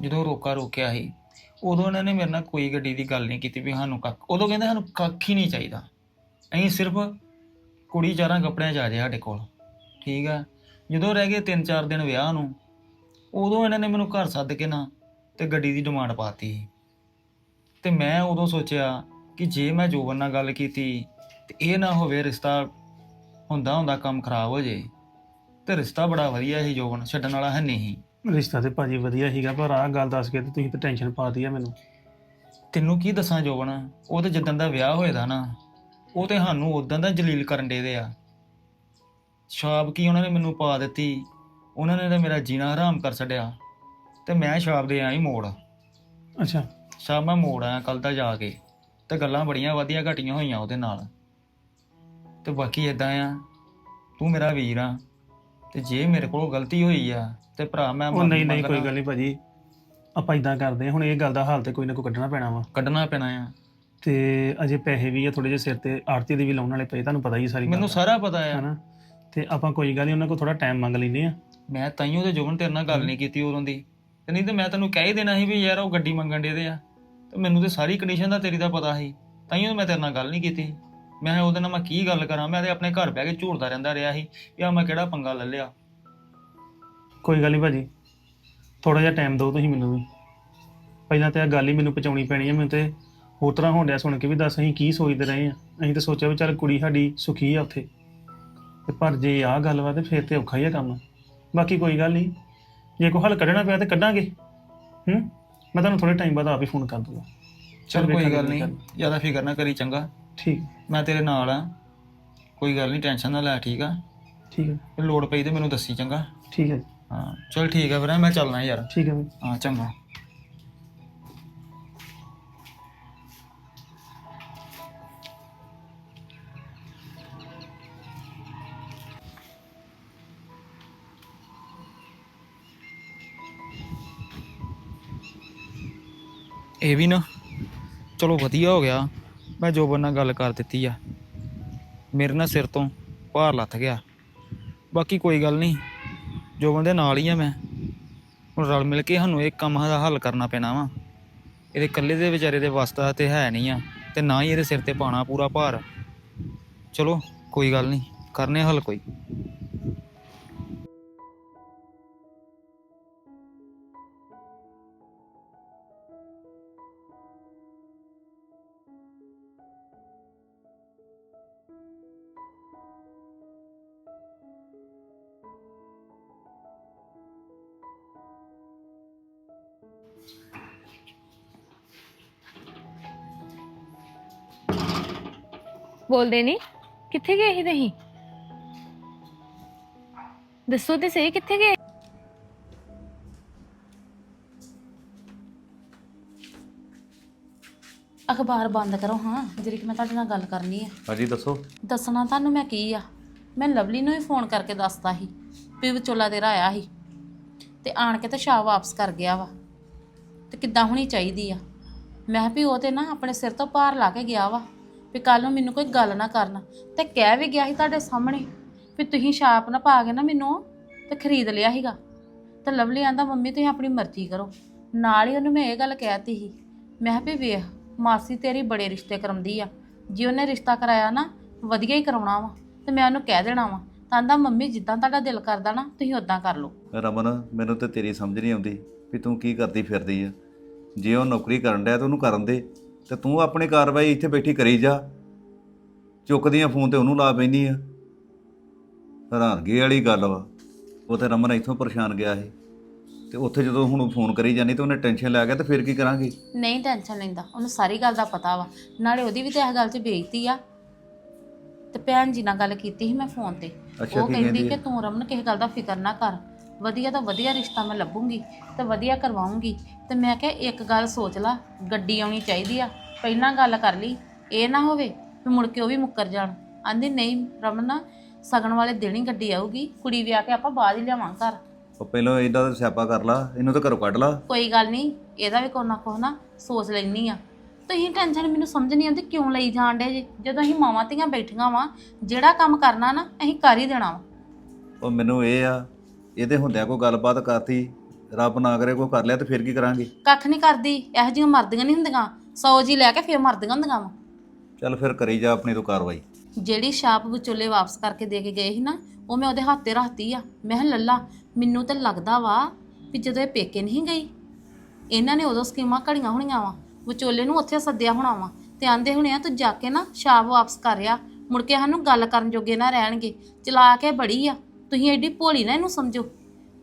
ਜਦੋਂ ਰੋਕਾ ਰੋਕਿਆ ਸੀ ਉਦੋਂ ਇਹਨਾਂ ਨੇ ਮੇਰੇ ਨਾਲ ਕੋਈ ਗੱਡੀ ਦੀ ਗੱਲ ਨਹੀਂ ਕੀਤੀ ਵੀ ਸਾਨੂੰ ਕੱਖ, ਉਦੋਂ ਕਹਿੰਦੇ ਸਾਨੂੰ ਕੱਖ ਹੀ ਨਹੀਂ ਚਾਹੀਦਾ। ਅਸੀਂ ਸਿਰਫ ਕੁੜੀ ਚਾਰਾਂ ਕੱਪੜਿਆਂ 'ਚ ਆ ਜੇ ਸਾਡੇ ਕੋਲ, ਠੀਕ ਆ? ਜਦੋਂ ਰਹਿ ਗਏ 3-4 ਦਿਨ ਵਿਆਹ ਨੂੰ, ਉਦੋਂ ਇਹਨਾਂ ਨੇ ਮੈਨੂੰ ਘਰ ਸੱਦ ਕੇ ਨਾ ਤੇ ਗੱਡੀ ਦੀ ਡਿਮਾਂਡ ਪਾਤੀ। ਤੇ ਮੈਂ ਉਦੋਂ ਸੋਚਿਆ ਕਿ ਜੇ ਮੈਂ ਜੋਬਨ ਨਾਲ ਗੱਲ ਕੀਤੀ, ਤੇ ਇਹ ਨਾ ਹੋਵੇ ਰਿਸ਼ਤਾ ਹੁੰਦਾ ਹੁੰਦਾ ਕੰਮ ਖਰਾਬ ਹੋ ਜੇ ਤੇ ਰਿਸ਼ਤਾ ਬੜਾ ਵਧੀਆ ਸੀ ਜੋਬਨ, ਛੱਡਣ ਵਾਲਾ ਹੈ ਨਹੀਂ। ਰਿਸ਼ਤਾ ਤੇ ਭਾਜੀ ਵਧੀਆ ਸੀਗਾ ਪਰ ਆਹ ਗੱਲ ਦੱਸ ਕੇ ਤੇ ਤੁਸੀਂ ਤੇ ਟੈਨਸ਼ਨ ਪਾਤੀ ਆ ਮੈਨੂੰ। ਤੈਨੂੰ ਕੀ ਦੱਸਾਂ ਜੋਬਨ ਉਹ ਤੇ ਜਿੱਦਾਂ ਦਾ ਵਿਆਹ ਹੋਏਦਾ ਨਾ ਉਹ ਤੇ ਸਾਨੂੰ ਉਦਾਂ ਦਾ ਜਲੀਲ ਕਰਨ ਦੇ ਦੇ ਆ। ਸ਼ਾਪ ਕੀ ਉਹਨਾਂ ਨੇ ਮੈਨੂੰ ਪਾ ਦਿੱਤੀ ਉਹਨਾਂ ਨੇ ਤਾਂ ਮੇਰਾ ਜੀਣਾ ਹਰਾਮ ਕਰ ਛੱਡਿਆ ਤੇ ਮੈਂ ਸ਼ਾਪ ਦੇ ਆਈ ਮੋੜ। ਅੱਛਾ। ਸ਼ਾਮ ਮੈਂ ਮੋੜ ਆਇਆ ਕੱਲ ਦਾ ਜਾ ਕੇ ਤੇ ਗੱਲਾਂ ਬੜੀਆਂ ਵਧੀਆ ਘਟੀਆਂ ਹੋਈਆਂ ਉਹਦੇ ਨਾਲ। ਤੇ ਬਾਕੀ ਇਦਾਂ ਆ ਤੂੰ ਮੇਰਾ ਵੀਰ ਆ ਤੇ ਜੇ ਮੇਰੇ ਕੋਲੋਂ ਗਲਤੀ ਹੋਈ ਆ ਤੇ ਭਰਾ ਮੈਂ ਉਹ ਮਾਫ਼ੀ ਨਹੀਂ ਨਹੀਂ ਮੰਗਦਾ। ਕੋਈ ਗੱਲ ਨਹੀਂ ਭਾਜੀ। ਆਪਾਂ ਇਦਾਂ ਕਰਦੇ ਹਾਂ ਹੁਣ ਇਹ ਗੱਲ ਦਾ ਹਾਲ ਤੇ ਕੋਈ ਨਾ ਕੋਈ ਕੱਢਣਾ ਪੈਣਾ ਵਾ। ਕੱਢਣਾ ਪੈਣਾ ਆ। ਤੇ ਅਜੇ ਪੈਸੇ ਵੀ ਆ ਥੋੜੇ ਜਿਹੇ ਸਿਰ ਤੇ ਆੜਤੀ ਦੇ ਵੀ ਲਾਉਣ ਵਾਲੇ ਪਏ ਤੁਹਾਨੂੰ ਪਤਾ ਹੀ ਸਾਰੀ ਮੈਨੂੰ ਸਾਰਾ ਪਤਾ ਆ। ਹਨਾ? ਤੇ ਆਪਾਂ ਕੋਈ ਗੱਲ ਨਹੀਂ ਉਹਨਾਂ ਕੋਲ ਥੋੜਾ ਟਾਈਮ ਮੰਗ ਲੈਨੇ ਆ। ਮੈਂ ਤਾਈਓ ਤੇ ਜੁਗਨ ਤੇਰੇ ਨਾਲ ਗੱਲ ਨਹੀਂ ਕੀਤੀ ਉਦੋਂ ਦੀ। ਤੇ ਨਹੀਂ ਤੇ ਮੈਂ ਤੈਨੂੰ ਕਹਿ ਹੀ ਦੇਣਾ ਸੀ ਵੀ ਯਾਰ ਉਹ ਗੱਡੀ ਮੰਗਣ ਦੇ ਦੇ ਆ। ਤੇ ਮੈਨੂੰ ਤੇ ਸਾਰੀ ਕੰਡੀਸ਼ਨ ਦਾ ਤੇਰੀ ਦਾ ਪਤਾ ਸੀ। ਤਾਈਓ ਮੈਂ ਤੇਰੇ ਨਾਲ ਗੱਲ ਨਹੀਂ ਕੀਤੀ। ਮੈਂ ਕਿਹਾ ਉਹਦੇ ਨਾਲ ਮੈਂ ਕੀ ਗੱਲ ਕਰਾਂ? ਮੈਂ ਤੇ ਆਪਣੇ ਘਰ ਬਹਿ ਕੇ ਝੂਰਦਾ ਰਹਿੰਦਾ ਰਿਹਾ ਸੀ ਵੀ ਆ ਮੈਂ ਕਿਹੜਾ ਪੰਗਾ ਲੈ ਲਿਆ। ਕੋਈ ਗੱਲ ਨਹੀਂ ਭਾਜੀ। ਥੋੜਾ ਜਿਹਾ ਟਾਈਮ ਦਿਓ ਤੁਸੀਂ ਮੈਨੂੰ ਵੀ। ਪਹਿਲਾਂ ਤੇ ਇਹ ਗੱਲ ਹੀ ਮੈਨੂੰ ਪਹੁੰਚਾਉਣੀ ਪੈਣੀ ਹੈ ਮੈਨੂੰ ਤੇ ਹੋਰ ਤਰ੍ਹਾਂ ਹੋਣ ਡਿਆ ਸੁਣ ਕੇ ਵੀ ਦੱਸ ਅਸੀਂ ਕੀ ਸੋਚਦੇ ਰਹੇ ਆ। ਅਸੀਂ ਤਾਂ ਸੋਚਿਆ ਵੀ ਚੱਲ ਕੁੜੀ ਸਾਡੀ ਸੁਖੀ ਆ ਉੱਥੇ। ਤੇ ਪਰ ਜੇ ਆਹ ਗੱਲ ਵਾ ਤੇ ਫਿਰ ਤੇ ਔਖਾ ਹੀ ਆ ਕੰਮ। ਬਾਕੀ ਕੋਈ ਗੱਲ ਨਹੀਂ ਜੇ ਕੋਈ ਹੱਲ ਕੱਢਣਾ ਪਿਆ ਤੇ ਕੱਢਾਂਗੇ। ਹੂੰ? ਮੈਂ ਤੁਹਾਨੂੰ ਥੋੜੇ ਟਾਈਮ ਬਾਅਦ ਆਪ ਹੀ ਫੋਨ ਕਰ ਦੂੰਗਾ। ਚਲ ਕੋਈ ਗੱਲ ਨਹੀਂ। ਜ਼ਿਆਦਾ ਫਿਕਰ ਨਾ ਕਰੀ ਚੰਗਾ। ਠੀਕ। ਮੈਂ ਤੇਰੇ ਨਾਲ ਆ। ਕੋਈ ਗੱਲ ਨਹੀਂ ਟੈਨਸ਼ਨ ਨਾ ਲੈ ਠੀਕ ਆ? ਠੀਕ ਹੈ ਲੋੜ ਪਈ ਤੇ ਮੈਨੂੰ ਦੱਸੀ ਚੰਗਾ। ਠੀਕ ਹੈ ਹਾਂ ਚਲ ਠੀਕ ਆ ਵੀਰੇ ਮੈਂ ਚੱਲਣਾ ਯਾਰ। ਠੀਕ ਹੈ ਹਾਂ ਚੰਗਾ। ਇਹ ਵੀ ਨਾ ਚਲੋ ਵਧੀਆ ਹੋ ਗਿਆ। ਮੈਂ ਜੋਬਨ ਨਾਲ ਗੱਲ ਕਰ ਦਿੱਤੀ ਆ। ਮੇਰੇ ਨਾਲ ਸਿਰ ਤੋਂ ਭਾਰ ਲੱਥ ਗਿਆ। ਬਾਕੀ ਕੋਈ ਗੱਲ ਨਹੀਂ, ਜੋਬਨ ਦੇ ਨਾਲ ਹੀ ਆ ਮੈਂ। ਹੁਣ ਰਲ ਮਿਲ ਕੇ ਸਾਨੂੰ ਇਹ ਕੰਮ ਦਾ ਹੱਲ ਕਰਨਾ ਪੈਣਾ ਵਾ। ਇਹਦੇ ਇਕੱਲੇ ਦੇ ਵਿਚਾਰੇ ਦੇ ਵਸਦਾ ਤੇ ਹੈ ਨਹੀਂ ਆ, ਤੇ ਨਾ ਹੀ ਇਹਦੇ ਸਿਰ ਤੇ ਪਾਣਾ ਪੂਰਾ ਭਾਰ। ਚਲੋ, ਕੋਈ ਗੱਲ ਨਹੀਂ, ਕਰਨੇ ਹੱਲ ਕੋਈ। ਬੋਲਦੇ ਨਹੀਂ ਕਿੱਥੇ ਗਏ ਸੀ ਤੁਸੀਂ? ਦੱਸੋ ਤੇ ਸਹੀ ਕਿੱਥੇ ਗਏ? ਅਖਬਾਰ ਬੰਦ ਕਰੋ ਹਾਂ। ਜਿਹੜੀ ਕਿ ਮੈਂ ਤੁਹਾਡੇ ਨਾਲ ਗੱਲ ਕਰਨੀ ਆ। ਹਾਂਜੀ ਦੱਸੋ। ਦੱਸਣਾ ਤੁਹਾਨੂੰ ਮੈਂ ਕੀ ਆ? ਮੈਂ ਲਵਲੀ ਨੂੰ ਹੀ ਫੋਨ ਕਰਕੇ ਦੱਸਤਾ ਸੀ ਵੀ ਵਿਚੋਲਾ ਤੇਰਾ ਆਇਆ ਸੀ। ਤੇ ਆਣ ਕੇ ਤੇ ਸ਼ਾਹ ਵਾਪਸ ਕਰ ਗਿਆ ਵਾ। ਤੇ ਕਿੱਦਾਂ ਹੋਣੀ ਚਾਹੀਦੀ ਆ? ਮੈਂ ਕਿਹਾ ਵੀ ਉਹ ਤੇ ਨਾ ਆਪਣੇ ਸਿਰ ਤੋਂ ਭਾਰ ਲਾ ਕੇ ਗਿਆ ਵਾ। ਵੀ ਕੱਲ ਨੂੰ ਮੈਨੂੰ ਕੋਈ ਗੱਲ ਨਾ ਕਰਨ। ਤੇ ਕਹਿ ਵੀ ਗਿਆ ਸੀ ਤੁਹਾਡੇ ਸਾਹਮਣੇ ਵੀ ਤੁਸੀਂ ਛਾਪ ਨਾ ਪਾ ਕੇ ਨਾ ਮੈਨੂੰ ਤੇ ਖਰੀਦ ਲਿਆ ਸੀਗਾ। ਤੇ ਲਵਲੀ ਆਂਦਾ, ਮੰਮੀ, ਤੁਸੀਂ ਆਪਣੀ ਮਰਜ਼ੀ ਕਰੋ। ਨਾਲ ਹੀ ਉਹਨੂੰ ਮੈਂ ਇਹ ਗੱਲ ਕਹਿਤੀ ਸੀ, ਮੈਂ ਕਿਹਾ ਵੀ ਵੇਖ, ਮਾਸੀ ਤੇਰੀ ਬੜੇ ਰਿਸ਼ਤੇ ਕਰਾਉਂਦੀ ਆ। ਜੇ ਉਹਨੇ ਰਿਸ਼ਤਾ ਕਰਾਇਆ ਨਾ, ਵਧੀਆ ਹੀ ਕਰਾਉਣਾ ਵਾ, ਤੇ ਮੈਂ ਉਹਨੂੰ ਕਹਿ ਦੇਣਾ ਵਾ। ਤਾਂ ਆਂਦਾ, ਮੰਮੀ, ਜਿੱਦਾਂ ਤੁਹਾਡਾ ਦਿਲ ਕਰਦਾ ਨਾ, ਤੁਸੀਂ ਉਦਾਂ ਕਰ ਲਓ। ਰਮਨ, ਮੈਨੂੰ ਤੇ ਤੇਰੀ ਸਮਝ ਨਹੀਂ ਆਉਂਦੀ ਵੀ ਤੂੰ ਕੀ ਕਰਦੀ ਫਿਰਦੀ ਆ। ਜੇ ਉਹ ਨੌਕਰੀ ਕਰਨ ਡਿਆ ਤਾਂ ਉਹਨੂੰ ਕਰਨ ਦੇ। ਤੇ ਤੂੰ ਆਪਣੀ ਕਾਰਵਾਈ ਇੱਥੇ ਬੈਠੀ ਕਰੀ ਜਾ। ਚੁੱਕਦੀਆਂ ਫੋਨ ਤੇ ਉਹਨੂੰ ਲਾ ਪੈਂਦੀ ਆ। ਹੈਰਾਨਗੀ ਵਾਲੀ ਗੱਲ ਵਾ। ਉਹ ਤੇ ਰਮਨ ਇੱਥੋਂ ਪਰੇਸ਼ਾਨ ਗਿਆ ਸੀ। ਤੇ ਉੱਥੇ ਜਦੋਂ ਹੁਣ ਫੋਨ ਕਰੀ ਜਾਨੀ ਤੇ ਉਹਨੇ ਟੈਨਸ਼ਨ ਲੈ ਗਿਆ ਤੇ ਫਿਰ ਕੀ ਕਰਾਂਗੇ? ਨਹੀਂ ਟੈਨਸ਼ਨ ਲੈਂਦਾ। ਉਹਨੂੰ ਸਾਰੀ ਗੱਲ ਦਾ ਪਤਾ ਵਾ। ਨਾਲੇ ਉਹਦੀ ਵੀ ਤੇ ਇਹ ਗੱਲ 'ਚ ਬੇਇੱਜ਼ਤੀ ਆ। ਤੇ ਭੈਣ ਜੀ ਨਾਲ ਗੱਲ ਕੀਤੀ ਸੀ ਮੈਂ ਫੋਨ ਤੇ। ਅੱਛਾ, ਉਹ ਕੀ ਕਹਿੰਦੀ ਕਹਿੰਦੀ ਕਿ? ਤੂੰ ਰਮਨ ਕਿਸੇ ਗੱਲ ਦਾ ਫਿਕਰ ਨਾ ਕਰ। ਵਧੀਆ ਤਾਂ ਵਧੀਆ ਰਿਸ਼ਤਾ ਮੈਂ ਲੱਭੂੰਗੀ ਤੇ ਵਧੀਆ ਕਰਵਾਉਂਗੀ। ਤੇ ਮੈਂ ਕਿਹਾ ਇੱਕ ਗੱਲ ਸੋਚ ਲਾ ਗੱਡੀ ਆਉਣੀ ਚਾਹੀਦੀ ਆ। ਪਹਿਲਾਂ ਗੱਲ ਕਰ ਲਈ ਇਹ ਨਾ ਹੋਵੇ ਵੀ ਮੁੜ ਕੇ ਉਹ ਵੀ ਮੁੱਕਰ ਜਾਣ। ਆਂਦੀ ਨਹੀਂ ਰਮਨ ਸਗਣ ਵਾਲੇ ਦਿਨ ਹੀ ਗੱਡੀ ਆਊਗੀ ਕੁੜੀ ਵਿਆਹ ਕੇ ਆਪਾਂ ਬਾਅਦ ਹੀ ਲਿਆਵਾਂ ਘਰ। ਉਹ ਪਹਿਲਾਂ ਇਹਦਾ ਤਾਂ ਸਿਆਪਾ ਕਰ ਲਾ ਇਹਨੂੰ ਤਾਂ ਘਰੋਂ ਕੱਢ ਲਾ। ਕੋਈ ਗੱਲ ਨਹੀਂ ਇਹਦਾ ਵੀ ਕੋਈ ਨਾ ਨਾ ਸੋਚ ਲੈਣੀ ਆ। ਤੁਸੀਂ ਟੈਨਸ਼ਨ ਮੈਨੂੰ ਸਮਝ ਨਹੀਂ ਆਉਂਦੀ ਕਿਉਂ ਲਈ ਜਾਣ ਡੇ ਜੇ? ਜਦੋਂ ਅਸੀਂ ਮਾਵਾਂ ਧੀਆਂ ਬੈਠੀਆਂ ਵਾਂ ਜਿਹੜਾ ਕੰਮ ਕਰਨਾ ਨਾ ਅਸੀਂ ਕਰ ਹੀ ਦੇਣਾ ਵਾ। ਉਹ ਮੈਨੂੰ ਇਹ ਆ ਇਹਦੇ ਹੁੰਦਿਆਂ ਕੋਈ ਗੱਲਬਾਤ ਕਰਤੀ ਰੱਬ ਨਾ ਕਰੇ ਕੋਈ ਕਰ ਲਿਆ ਤੇ ਫਿਰ ਕੀ ਕਰਾਂਗੇ? ਕੱਖ ਨਹੀਂ ਕਰਦੀ ਇਹੋ ਜਿਹੀਆਂ ਮਰਦੀਆਂ ਨਹੀਂ ਹੁੰਦੀਆਂ ਸੌ ਜੀ ਲੈ ਕੇ ਫੇਰ ਮਰਦੀਆਂ ਹੁੰਦੀਆਂ ਵਾ। ਚੱਲ ਫਿਰ ਕਰੀ ਜਾ ਆਪਣੀ ਤੋਂ ਕਾਰਵਾਈ। ਜਿਹੜੀ ਛਾਪ ਵਿਚੋਲੇ ਵਾਪਸ ਕਰਕੇ ਦੇ ਕੇ ਗਏ ਸੀ ਨਾ ਉਹ ਮੈਂ ਉਹਦੇ ਹੱਥ ਤੇ ਰੱਖਤੀ ਆ। ਮੈਂ ਕਿਹਾ ਲੱਲਾ ਮੈਨੂੰ ਤਾਂ ਲੱਗਦਾ ਵਾ ਵੀ ਜਦੋਂ ਇਹ ਪੇਕੇ ਨਹੀਂ ਗਈ ਇਹਨਾਂ ਨੇ ਉਦੋਂ ਸਕੀਮਾਂ ਘੜੀਆਂ ਹੋਣੀਆਂ ਵਾ ਵਿਚੋਲੇ ਨੂੰ ਉੱਥੇ ਸੱਦਿਆ ਹੋਣਾ ਵਾ। ਤੇ ਆਂਦੇ ਹੋਣੇ ਆ ਤੂੰ ਜਾ ਕੇ ਨਾ ਛਾਪ ਵਾਪਸ ਕਰ ਆ ਮੁੜ ਕੇ ਸਾਨੂੰ ਗੱਲ ਕਰਨ ਜੋਗੇ ਨਾ ਰਹਿਣਗੇ ਚਲਾ ਕੇ ਬੜੀ ਆ। ਤੁਸੀਂ ਐਡੀ ਭੋਲੀ ਨਾ ਇਹਨੂੰ ਸਮਝੋ।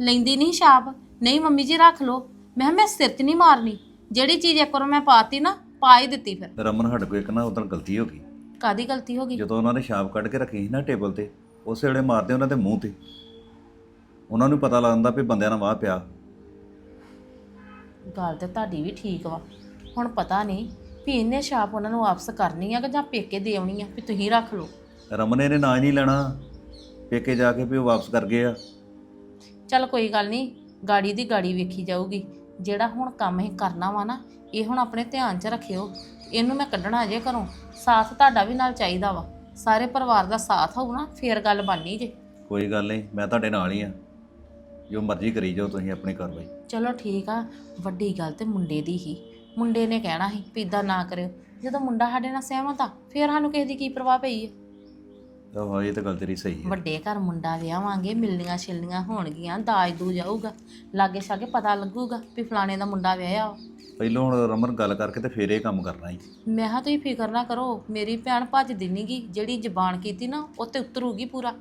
ਲੈਂਦੀ ਨਹੀਂ ਛਾਪ ਨਹੀਂ ਮੰਮੀ ਜੀ ਰੱਖ ਲਓ। ਮੈਂ ਕਿਹਾ ਮੈਂ ਸਿਰ 'ਚ ਨਹੀਂ ਮਾਰਨੀ। ਜਿਹੜੀ ਚੀਜ਼ ਇੱਕ ਵਾਰ ਮੈਂ ਪਾਤੀ ਨਾ ਪਾ ਹੀ ਦਿੱਤੀ ਫਿਰ। ਰਮਨ ਸਾਡੇ ਕੋਲ ਇੱਕ ਨਾ ਉਦੋਂ ਗਲਤੀ ਹੋ ਗਈ। ਕਾਦੀ ਗਲਤੀ ਹੋ ਗਈ? ਜਦੋਂ ਉਹਨਾਂ ਨੇ ਛਾਪ ਕੱਢ ਕੇ ਰੱਖੀ ਸੀ ਨਾ ਟੇਬਲ ਤੇ ਉਸੇ ਵੇਲੇ ਮਾਰਦੇ ਉਹਨਾਂ ਦੇ ਮੂੰਹ ਤੇ। ਉਹਨਾਂ ਨੂੰ ਪਤਾ ਲੱਗਦਾ ਵੀ ਬੰਦਿਆਂ ਨਾਲ ਵਾਹ ਪਿਆ। ਗੱਲ ਤੇ ਤੁਹਾਡੀ ਵੀ ਠੀਕ ਵਾ। ਹੁਣ ਪਤਾ ਨਹੀਂ ਵੀ ਇਹਨੇ ਛਾਪ ਉਹਨਾਂ ਨੂੰ ਵਾਪਸ ਕਰਨੀ ਆ ਕਿ ਜਾਂ ਪੇਕੇ ਦੇ ਆਉਣੀ ਆ ਵੀ ਤੁਸੀਂ ਰੱਖ ਲਓ। ਰਮਨ ਇਹਨੇ ਨਾਂ ਹੀ ਨਹੀਂ ਲੈਣਾ। ਪੇਕੇ ਜਾ ਕੇ ਵੀ ਉਹ ਵਾਪਸ ਕਰ ਗਏ ਆ। ਚੱਲ ਕੋਈ ਗੱਲ ਨਹੀਂ ਗਾੜੀ ਦੀ ਗਾੜੀ ਵੇਖੀ ਜਾਊਗੀ। ਜਿਹੜਾ ਹੁਣ ਕੰਮ ਇਹ ਕਰਨਾ ਵਾ ਨਾ ਇਹ ਹੁਣ ਆਪਣੇ ਧਿਆਨ 'ਚ ਰੱਖਿਓ। ਇਹਨੂੰ ਮੈਂ ਕੱਢਣਾ ਜੇ ਘਰੋਂ। ਸਾਥ ਤੁਹਾਡਾ ਵੀ ਨਾਲ ਚਾਹੀਦਾ ਵਾ। ਸਾਰੇ ਪਰਿਵਾਰ ਦਾ ਸਾਥ ਹੋਊ ਨਾ ਫੇਰ ਗੱਲ ਬਣਨੀ ਜੇ। ਕੋਈ ਗੱਲ ਨਹੀਂ ਮੈਂ ਤੁਹਾਡੇ ਨਾਲ ਹੀ ਆ। ਜੋ ਮਰਜ਼ੀ ਕਰੀ ਜਾਓ ਤੁਸੀਂ ਆਪਣੀ ਕਾਰਵਾਈ। ਚਲੋ ਠੀਕ ਆ ਵੱਡੀ ਗੱਲ ਤੇ ਮੁੰਡੇ ਦੀ ਹੀ। ਮੁੰਡੇ ਨੇ ਕਹਿਣਾ ਸੀ ਵੀ ਨਾ ਕਰਿਓ। ਜਦੋਂ ਮੁੰਡਾ ਸਾਡੇ ਨਾਲ ਸਹਿਮਤ ਆ ਫੇਰ ਸਾਨੂੰ ਕਿਸੇ ਦੀ ਕੀ ਪਰਵਾਹ ਪਈ ਹੈ ਆਹੋ ਇਹ ਤਾਂ ਗੱਲ ਤੇਰੀ ਸਹੀ ਹੈ। ਵੱਡੇ ਘਰ ਮੁੰਡਾ ਵਿਆਹਾਂਗੇ ਮਿਲਣੀਆਂ ਛਿਲਣੀਆਂ ਹੋਣਗੀਆਂ ਦਾਜ ਦੂਜ ਆਊਗਾ ਲਾਗੇ ਛਾਗੇ ਪਤਾ ਲੱਗੂਗਾ ਵੀ ਫਲਾਣੇ ਦਾ ਮੁੰਡਾ ਵਿਆਹਿਆ ਵਾ। ਪਹਿਲਾਂ ਹੁਣ ਰਮਨ ਗੱਲ ਕਰਕੇ ਤੇ ਫੇਰ ਇਹ ਕੰਮ ਕਰਨਾ ਹੀ ਮੈਂ ਕਿਹਾ ਤੁਸੀਂ ਫਿਕਰ ਨਾ ਕਰੋ ਮੇਰੀ ਭੈਣ ਭੱਜਦੀ ਨਹੀਂਗੀ ਜਿਹੜੀ ਜ਼ਬਾਨ ਕੀਤੀ ਨਾ ਉਹ ਤੇ ਉਤਰੂਗੀ ਪੂਰਾ।